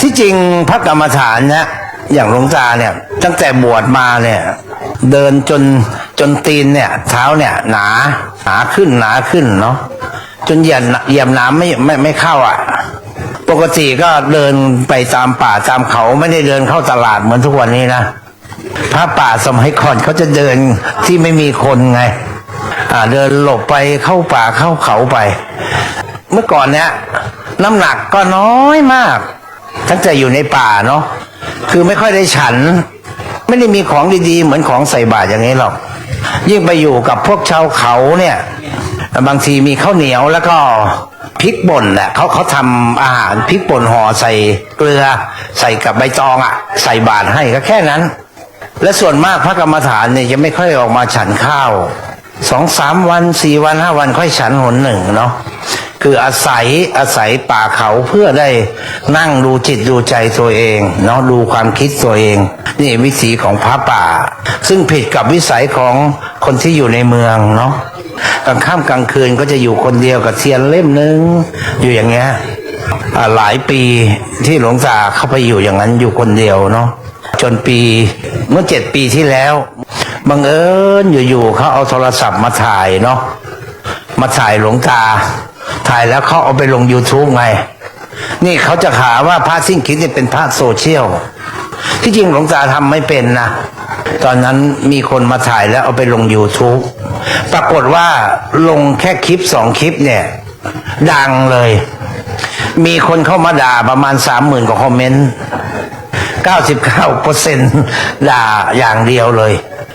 ที่จริงพระกรรมฐานเนี่ยอย่างหลวงตาเนี่ยตั้งแต่บวชมาเนี่ยเดินจนจนตีนเนี่ย เท้าเนี่ยหนาหนาขึ้นหนาขึ้นเนาะจนเหยียบเหยียบน้ำไม่ไม่ไม่เข้าอะ ปกติก็เดินไปตามป่าตามเขาไม่ได้เดินเข้าตลาดเหมือนทุกวันนี้นะพระป่าสมัยก่อนเขาจะเดินที่ไม่มีคนไง อ่าเดินหลบไปเข้าป่าเข้าเขาไป เมื่อก่อนเนี้ยน้ำหนักก็น้อยมาก ตั้งแต่อยู่ในป่าเนาะคือไม่ค่อยได้ฉัน ไม่ได้มีของดีๆ เหมือนของใส่บาตรอย่างนี้หรอก ยิ่งไปอยู่กับพวกชาวเขาเนี่ย บางทีมีข้าวเหนียวแล้วก็พริกป่นแหละเขาเขาทำอาหารพริกป่นห่อใส่เกลือ ใส่กับใบตองอะ่ะ ใส่บาตรให้ก็แค่นั้น และส่วนมากพระกรรมฐานเนี่ยจะไม่ค่อยออกมาฉันข้าวสองสามวันสี่วันห้าวันค่อยฉันหนหนึ่งเนาะ คืออาศัยอาศัยป่าเขาเพื่อได้นั่งดูจิตดูใจตัวเองเนาะดูความคิดตัวเอง นี่วิถีของพระป่า ซึ่งผิดกับวิสัยของคนที่อยู่ในเมืองเนาะกลางค่ำกลางคืนก็จะอยู่คนเดียวกับเทียนเล่มหนึงอยู่อย่างเงี้ยหลายปีที่หลวงตาเข้าไปอยู่อย่างนั้นอยู่คนเดียวเนาะจนปีเมื่อเจ็ดปีที่แล้วบังเอิญอยู่ๆเขาเอาโทรศัพท์มาถ่ายเนาะมาถ่ายหลวงตา ถ่ายแล้วเขาเอาไปลง YouTube ไง นี่เขาจะหาว่าพระสิ้นคิดเนี่ยเป็นพระโซเชียล ที่จริงหลวงตาทำไม่เป็นนะ ตอนนั้นมีคนมาถ่ายแล้วเอาไปลง YouTube ปรากฏว่าลงแค่คลิปสองคลิปเนี่ย ดังเลย มีคนเข้ามาด่าประมาณสามหมื่นกว่าคอมเมนต์99เก้าเปอร์เซ็นด่าอย่างเดียวเลย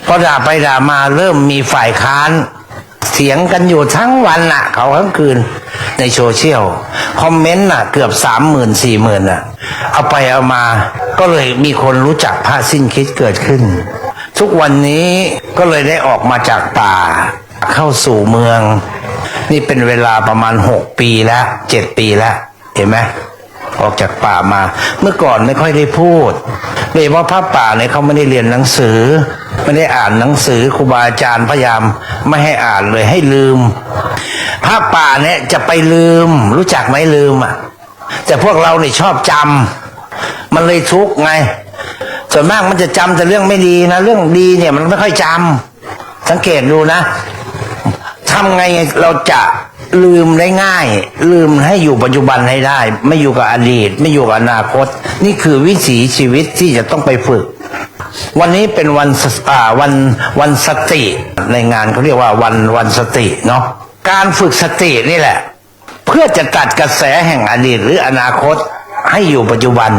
พอด่าไปด่ามาเริ่มมีฝ่ายค้านเถียงกันอยู่ทั้งวันน่ะเขาทั้งคืน ในโซเชียลคอมเมนต์น่ะเกือบสามหมื่นสี่หมื่นน่ะ เอาไปเอามาก็เลยมีคนรู้จักพระสิ้นคิดเกิดขึ้น ทุกวันนี้ก็เลยได้ออกมาจากป่า เข้าสู่เมือง นี่เป็นเวลาประมาณหกปีแล้วเจ็ดปีแล้ว เห็นไหมออกจากป่ามา เมื่อก่อนไม่ค่อยได้พูดโดยเฉพาะพระป่าเนี่ยเขาไม่ได้เรียนหนังสือ ไม่ได้อ่านหนังสือครูบาอาจารย์พยายามไม่ให้อ่านเลยให้ลืม พระป่าเนี่ยจะไปลืม รู้จักไหมลืมอะ แต่พวกเราเนี่ยชอบจำมันเลยทุกข์ไง ส่วนมากมันจะจำแต่เรื่องไม่ดีนะ เรื่องดีเนี่ยมันไม่ค่อยจำสังเกตดูนะทำไงเราจะลืมได้ง่าย ลืมให้อยู่ปัจจุบันให้ได้ ไม่อยู่กับอดีต ไม่อยู่กับอนาคต นี่คือวิถีชีวิตที่จะต้องไปฝึก วันนี้เป็นวันวันวันสติในงานเขาเรียกว่าวันวันสติเนาะ การฝึกสตินี่แหละ เพื่อจะตัดกระแสแห่งอดีตหรืออนาคตให้อยู่ปัจจุบัน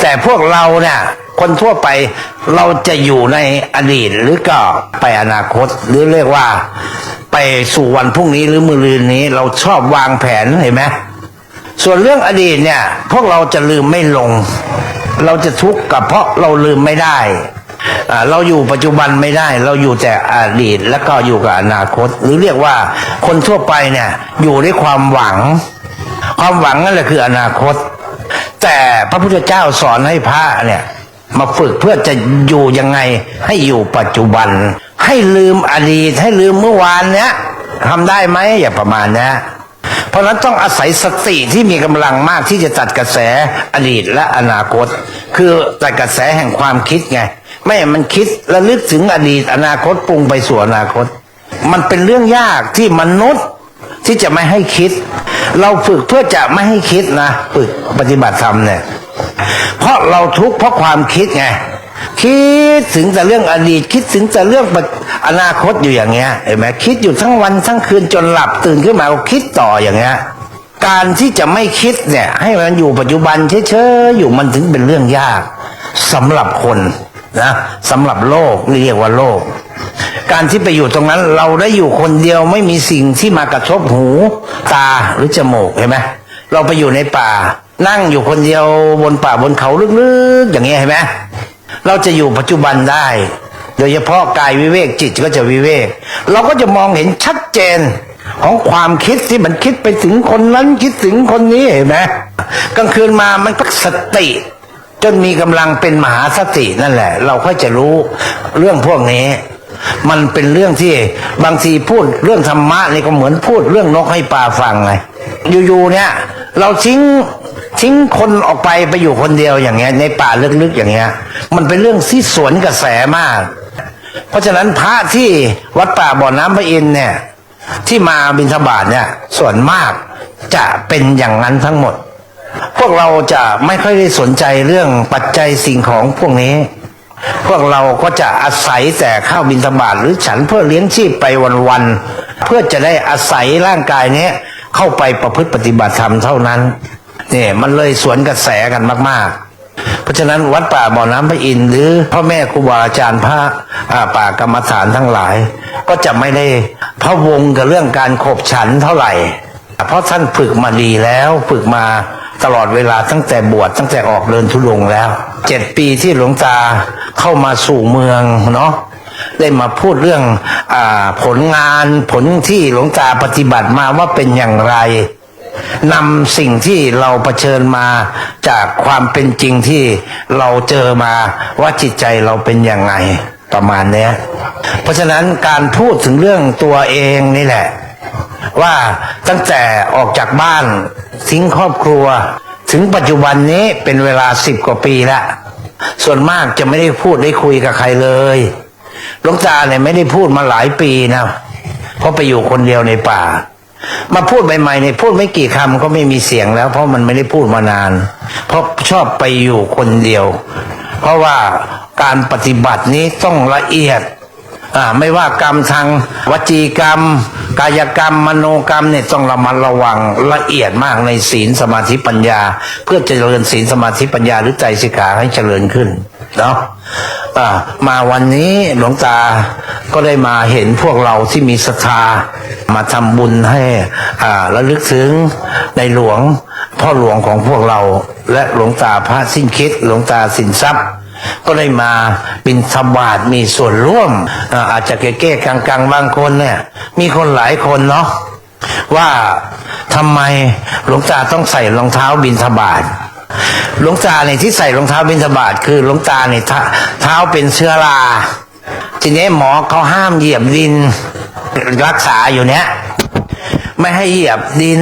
แต่พวกเราเนี่ยคนทั่วไปเราจะอยู่ในอดีตหรือก็ไปอนาคต หรือเรียกว่า ไปสู่วันพรุ่งนี้หรือมือรืนนี้ เราชอบวางแผนเห็นไหมส่วนเรื่องอดีตเนี่ย พวกเราจะลืมไม่ลง เราจะทุกข์กับเพราะเราลืมไม่ได้ เราอยู่ปัจจุบันไม่ได้ เราอยู่แต่อดีตแล้วก็อยู่กับอนาคต หรือเรียกว่าคนทั่วไปเนี่ยอยู่ด้วยความหวัง ความหวังนั่นแหละคืออนาคต แต่พระพุทธเจ้าสอนให้พระเนี่ยมาฝึกเพื่อจะอยู่ยังไงให้อยู่ปัจจุบัน ให้ลืมอดีตให้ลืมเมื่อวานเนี้ยทำได้ไหมอย่าประมาณเนี้ยเพราะฉะนั้นต้องอาศัยสติที่มีกำลังมากที่จะตัดกระแสอดีตและอนาคต คือตัดกระแสแห่งความคิดไง ไม่มันคิดและลึกถึงอดีตอนาคตปรุงไปสู่อนาคต มันเป็นเรื่องยากที่มนุษย์ที่จะไม่ให้คิด เราฝึกเพื่อจะไม่ให้คิดนะฝึกปฏิบัติธรรมเนี่ย เพราะเราทุกข์เพราะความคิดไงคิดถึงแต่เรื่องอดีตคิดถึงแต่เรื่องอนาคตอยู่อย่างเงี้ยเห็นไหมคิดอยู่ทั้งวันทั้งคืนจนหลับตื่นขึ้นมาก็คิดต่ออย่างเงี้ยการที่จะไม่คิดเนี่ย ให้มันอยู่ปัจจุบันเฉยๆอยู่มันถึงเป็นเรื่องยากสำหรับคน นะสำหรับโลกเรียกว่าโลก การที่ไปอยู่ตรงนั้นเราได้อยู่คนเดียวไม่มีสิ่งที่มากระทบหูตาหรือจมูกเห็นไหมเราไปอยู่ในป่า นั่งอยู่คนเดียวบนป่าบนเขาลึกๆอย่างเงี้ยเห็นไหมเราจะอยู่ปัจจุบันได้ โดยเฉพาะกายวิเวกจิตก็จะวิเวก เราก็จะมองเห็นชัดเจนของความคิดที่มันคิดไปถึงคนนั้นคิดถึงคนนี้เห็นไหมกลางคืนมามันก็สติ จนมีกำลังเป็นมหาสตินั่นแหละ เราค่อยจะรู้เรื่องพวกนี้ มันเป็นเรื่องที่บางทีพูดเรื่องธรรมะนี่ก็เหมือนพูดเรื่องนกให้ปลาฟังไงอยู่ๆเนี่ย เราทิ้งทิ้งคนออกไปไปอยู่คนเดียวอย่างเงี้ย ในป่าลึกๆอย่างเงี้ย มันเป็นเรื่องที่สวนกระแสมาก เพราะฉะนั้นพระที่วัดป่าบ่อน้ำพระอินเนี่ย ที่มาบิณฑบาตเนี่ยส่วนมากจะเป็นอย่างนั้นทั้งหมด พวกเราจะไม่ค่อยได้สนใจเรื่องปัจจัยสิ่งของพวกนี้ พวกเราก็จะอาศัยแต่ข้าวบิณฑบาตหรือฉันเพื่อเลี้ยงชีพไปวันๆเพื่อจะได้อาศัยร่างกายนี้เข้าไปประพฤติปฏิบัติธรรมเท่านั้นเนี่ยมันเลยสวนกระแสกันมาก ๆ เพราะฉะนั้นวัดป่าบ่อน้ำพระอินทร์หรือพ่อแม่ครูบาอาจารย์พระป่ากรรมฐานทั้งหลาย ก็จะไม่ได้พะวงกับเรื่องการขบฉันเท่าไหร่ เพราะท่านฝึกมาดีแล้วฝึกมาตลอดเวลาตั้งแต่บวชตั้งแต่ออกเดินทุดงแล้วเจ็ดปีที่หลวงตาเข้ามาสู่เมืองเนาะได้มาพูดเรื่องอผลงานผลที่หลวงตาปฏิบัติมาว่าเป็นอย่างไรนำสิ่งที่เราเผชิญมาจากความเป็นจริงที่เราเจอมาว่าจิตใจเราเป็นยังไงประมาณเนี้ยเพราะฉะนั้นการพูดถึงเรื่องตัวเองนี่แหละ ว่าตั้งแต่ออกจากบ้านทิ้งครอบครัว ถึงปัจจุบันนี้เป็นเวลาสิบกว่าปีแล้วส่วนมากจะไม่ได้พูดได้คุยกับใครเลยหลวงตาเนี่ยไม่ได้พูดมาหลายปีนะเพราะไปอยู่คนเดียวในป่า มาพูดใหม่ๆเนี่ยพูดไม่กี่คำก็ไม่มีเสียงแล้ว เพราะมันไม่ได้พูดมานาน เพราะชอบไปอยู่คนเดียว เพราะว่าการปฏิบัตินี้ต้องละเอียด อ่าไม่ว่ากรรมทางวจีกรรม กายกรรม มโนกรรมเนี่ยต้องระมัดระวังละเอียดมากในศีลสมาธิปัญญา เพื่อจเจริญศีลสมาธิปัญญาหรือใจสิกขาให้เจริญขึ้นเนาะมาวันนี้หลวงตาก็ได้มาเห็นพวกเราที่มีศรัทธามาทำบุญให้อ่าระลึกถึงในหลวงพ่อหลวงของพวกเรา และหลวงตาพระสิ้นคิดหลวงตาสินทรัพย์ ก็เลยมาบินสบาทมีส่วนร่วมอาจจะเก้ๆกลางๆ บางคนเนี่ย มีคนหลายคนเนาะว่าทำไมหลวงตาต้องใส่รองเท้าบินทบาทหลวงตาเนี่ยที่ใส่รองเท้าบินทบาทคือหลวงตาเนี่ยท้าเท้าเป็นเชื้อราทีนี้หมอเขาห้ามเหยียบดิน รักษาอยู่เนี้ยไม่ให้เหยียบดิน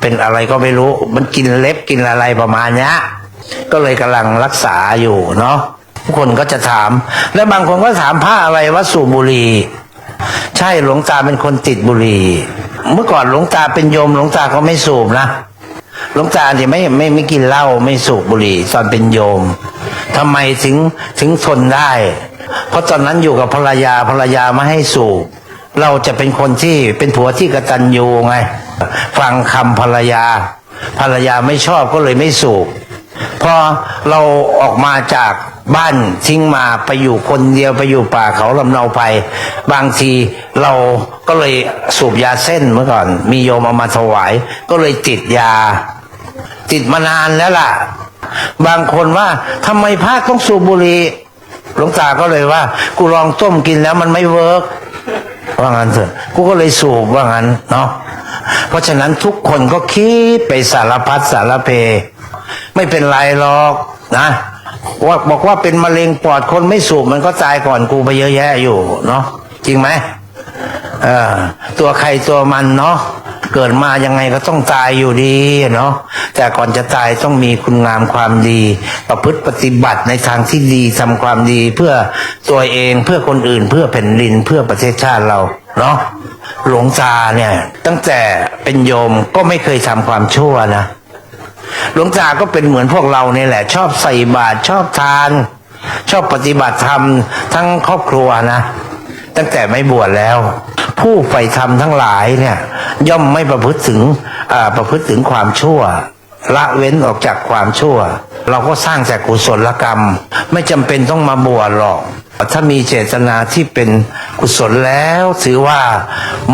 เป็นอะไรก็ไม่รู้ มันกินเล็บกินอะไรประมาณเนี้ยก็เลยกำลังรักษาอยู่เนาะ ทุกคนก็จะถาม แล้วบางคนก็ถามพระอะไรว่าสูบบุหรี่ใช่หลวงตาเป็นคนติดบุหรี่เมื่อก่อนหลวงตาเป็นโยมหลวงตาก็ไม่สูบนะหลวงตาเนี่ยไม่ไม่ไม่กินเหล้าไม่สูบบุหรี่ตอนเป็นโยมทำไมถึงถึงทนได้ เพราะตอนนั้นอยู่กับภรรยาภรรยาไม่ให้สูบเราจะเป็นคนที่เป็นผัวที่กตัญญูไง ฟังคำภรรยา ภรรยาไม่ชอบก็เลยไม่สูบ พอเราออกมาจากบ้านทิ้งมาไปอยู่คนเดียวไปอยู่ป่าเขาลำเนาไป บางทีเราก็เลยสูบยาเส้นเมื่อก่อน มีโยมเอามาถวาย ก็เลยติดยา ติดมานานแล้วล่ะ บางคนว่าทำไมพระต้องสูบบุหรี่หลวงตาก็เลยว่า กูลองต้มกินแล้วมันไม่เวิร์กว่างั้นเถอะกูก็เลยสูบว่างั้นเนาะเพราะฉะนั้นทุกคนก็คิดไปสารพัดสารเพ ไม่เป็นไรหรอกนะว่าบอกว่าเป็นมะเร็งปอดคนไม่สูบมันก็ตายก่อนกูไปเยอะแยะอยู่เนาะจริงไหมเออตัวใครตัวมันเนาะเกิดมายังไงก็ต้องตายอยู่ดีเนาะแต่ก่อนจะตายต้องมีคุณงามความดี ประพฤติปฏิบัติในทางที่ดีทำความดีเพื่อตัวเองเพื่อคนอื่นเพื่อแผ่นดินเพื่อประเทศชาติเราเนาะหลวงตาเนี่ย ตั้งแต่เป็นโยมก็ไม่เคยทำความชั่วนะ หลวงตาก็เป็นเหมือนพวกเราเนี่ยแหละ ชอบใส่บาตรชอบทาน ชอบปฏิบัติธรรมทั้งครอบครัวนะ ตั้งแต่ไม่บวชแล้ว ผู้ใฝ่ธรรมทั้งหลายเนี่ย ย่อมไม่ประพฤติถึงประพฤติถึงความชั่วละเว้นออกจากความชั่ว เราก็สร้างแต่กุศลกรรม ไม่จำเป็นต้องมาบวชหรอก ถ้ามีเจตนาที่เป็นกุศลแล้วถือว่า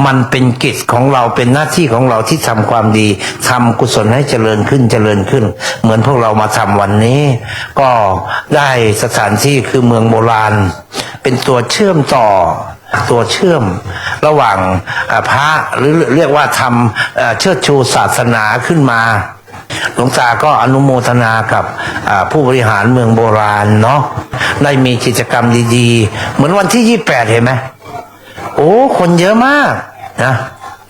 มันเป็นกิจของเราเป็นหน้าที่ของเราที่ทำความดีทำกุศลให้เจริญขึ้นเจริญขึ้น เหมือนพวกเรามาทำวันนี้ ก็ได้สถานที่คือเมืองโบราณ เป็นตัวเชื่อมต่อตัวเชื่อมระหว่างพระหรือเรียกว่าทำเชิดชูศาสนาขึ้นมา หลวงตาก็อนุโมทนากับผู้บริหารเมืองโบราณเนาะได้มีกิจกรรมดีๆ เหมือนวันที่ 28 เห็นไหมโอ้คนเยอะมากนะ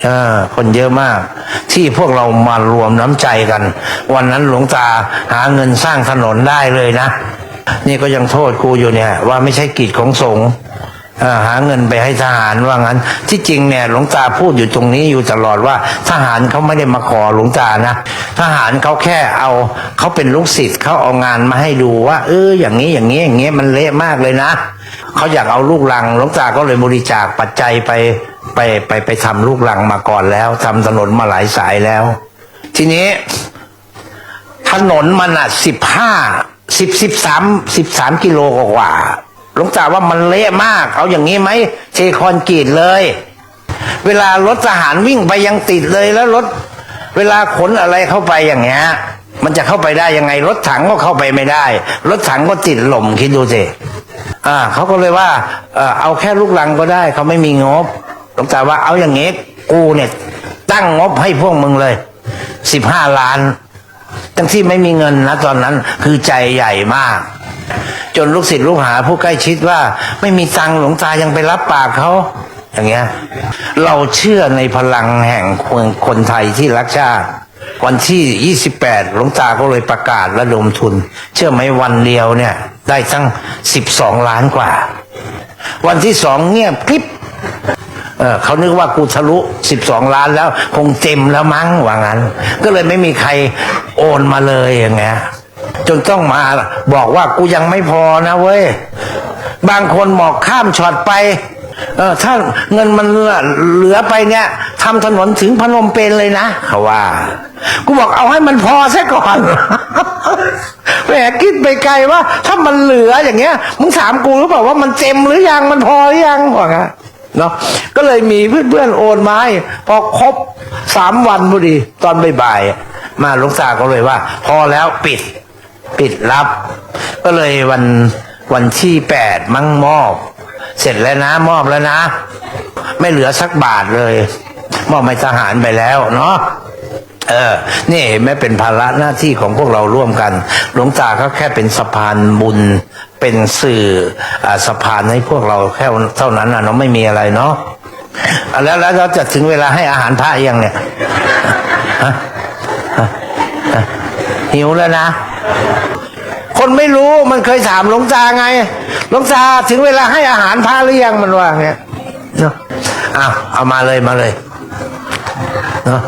เออคนเยอะมาก ที่พวกเรามารวมน้ำใจกัน วันนั้นหลวงตาหาเงินสร้างถนนได้เลยนะ นี่ก็ยังโทษกูอยู่เนี่ย ว่าไม่ใช่กิจของสงฆ์ หาเงินไปให้ทหารว่างั้น ที่จริงเนี่ยหลวงตาพูดอยู่ตรงนี้อยู่ตลอดว่า ทหารเขาไม่ได้มาขอหลวงตานะทหารเขาแค่เอาเขาเป็นลูกศิษย์เขาเอางานมาให้ดูว่า เอออย่างนี้อย่างนี้อย่างนี้มันเละมากเลยนะเขาอยากเอาลูกลังหลวงตาก็เลยบริจาคปัจจัยไปไปไปไปทำลูกลังมาก่อนแล้วทำถนนมาหลายสายแล้ว ทีนี้ ถนนมันอะสิบห้าสิบสิบสามสิบสามกิโลกว่า หลวงตาว่ามันเละมาก เอาอย่างนี้ไหมเทคอนกรีตเลย เวลารถทหารวิ่งไปยังติดเลยแล้วรถ เวลาขนอะไรเข้าไปอย่างเงี้ยมันจะเข้าไปได้ยังไง รถถังก็เข้าไปไม่ได้ รถถังก็ติดหล่มคิดดูสิอ่าเขาก็เลยว่าเอาแค่ลูกลังก็ได้ เขาไม่มีงบหลวงตาว่าเอาอย่างงี้กูเนี่ย ตั้งงบให้พวกมึงเลยสิบห้าล้านทั้งที่ไม่มีเงินนะตอนนั้นคือใจใหญ่มาก จนลูกศิษย์ลูกหาผู้ใกล้ชิดว่า ไม่มีตังหลวงตายังไปรับปากเขาอย่างเงี้ย เราเชื่อในพลังแห่งคนคนไทยที่รักชาติ วันที่ 28 หลวงตาก็เลยประกาศระดมทุน เชื่อไหมวันเดียวเนี่ย ได้ตั้ง 12 ล้านกว่า วันที่สองเงียบกริบเเขานึกว่ากูทะลุสิบสองล้านแล้ว คงเต็มแล้วมั้งว่างั้น ก็เลยไม่มีใครโอนมาเลยอย่างเงี้ย จนต้องมาบอกว่ากูยังไม่พอนะเว้ย บางคนบอกข้ามช็อตไป เออถ้าเงินมันเหลือไปเนี่ยทำถนนถึงพนมเปญเลยนะเขาว่า กูบอกเอาให้มันพอซะก่อนแหมคิดไปไกลว่า ถ้ามันเหลืออย่างเงี้ยมึงถามกูหรือเปล่าว่ามันเต็มหรือยังมันพอหรือยังว่างั้นเนาะก็เลยมีเพื่อนๆโอนมาให้พอครบสามวันพอดี ตอนบ่ายๆมาหลวงตาก็เลยว่า พอแล้วปิด ปิดรับ ก็เลยวันวันที่แปดมั่งมอบ เสร็จแล้วนะมอบแล้วนะ ไม่เหลือสักบาทเลย มอบให้ทหารไปแล้วเนาะเออ นี่ไม่เป็นภาระหน้าที่ของพวกเราร่วมกัน หลวงตาก็แค่เป็นสะพานบุญ เป็นสื่ออสะพานให้พวกเราแค่เท่านั้นนะเนาะไม่มีอะไรเนาะอะแล้วแล้วเราจะถึงเวลาให้อาหารพระยังเนี่ยหิวแล้วนะ คนไม่รู้มันเคยถามหลวงตาไงหลวงตาถึงเวลาให้อาหารพระหรือยังมันว่าเงี้ยเนาะอ้าวเอามาเลยมาเลยเนาะ